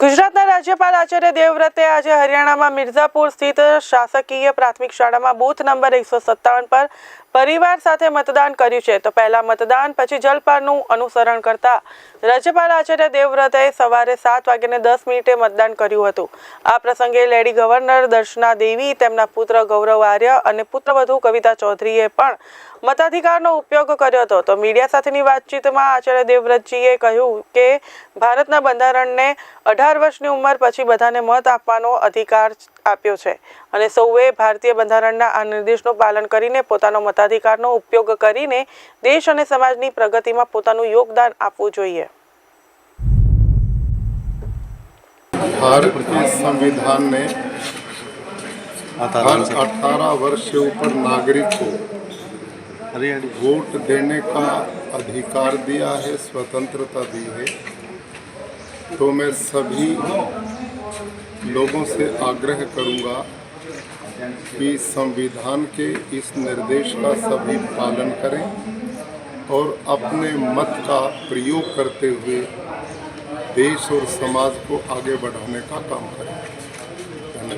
ગુજરાતના રાજ્યપાલ આચાર્ય દેવવ્રતે આજે હરિયાણામાં મિર્ઝાપુર સ્થિત શાસકીય પ્રાથમિક શાળામાં બૂથ નંબર એકસો સત્તાવન પર પરિવાર સાથે મતદાન કર્યું છે. તો પહેલા મતદાન, પછી જલપાનનું અનુસરણ કરતા રાજ્યપાલ આચાર્ય દેવવ્રતે સવારે સાત વાગ્યાને દસ મિનિટે મતદાન કર્યું હતું. આ પ્રસંગે લેડી ગવર્નર દર્શના દેવી, તેમના પુત્ર ગૌરવ આર્ય અને પુત્રવધુ કવિતા ચૌધરીએ પણ મતાધિકારનો ઉપયોગ કર્યો હતો. તો મીડિયા સાથેની વાતચીતમાં આચાર્ય દેવવ્રતજીએ કહ્યું કે ભારતના બંધારણને અઢાર વર્ષની ઉંમર પછી બધાને મત આપવાનો અધિકાર આપ્યો છે અને સૌએ ભારતીય બંધારણના આ નિર્દેશનું પાલન કરીને પોતાનો મતાધિકારનો ઉપયોગ કરીને દેશ અને સમાજની પ્રગતિમાં પોતાનું યોગદાન આપવું જોઈએ भारत के संविधान ने हर 18 वर्ष से ऊपर नागरिक को वोट देने का अधिकार दिया है स्वतंत्रता दी है तो मैं सभी लोगों से आग्रह करूँगा कि संविधान के इस निर्देश का सभी पालन करें और अपने मत का प्रयोग करते हुए देश और समाज को आगे बढ़ाने का काम करें।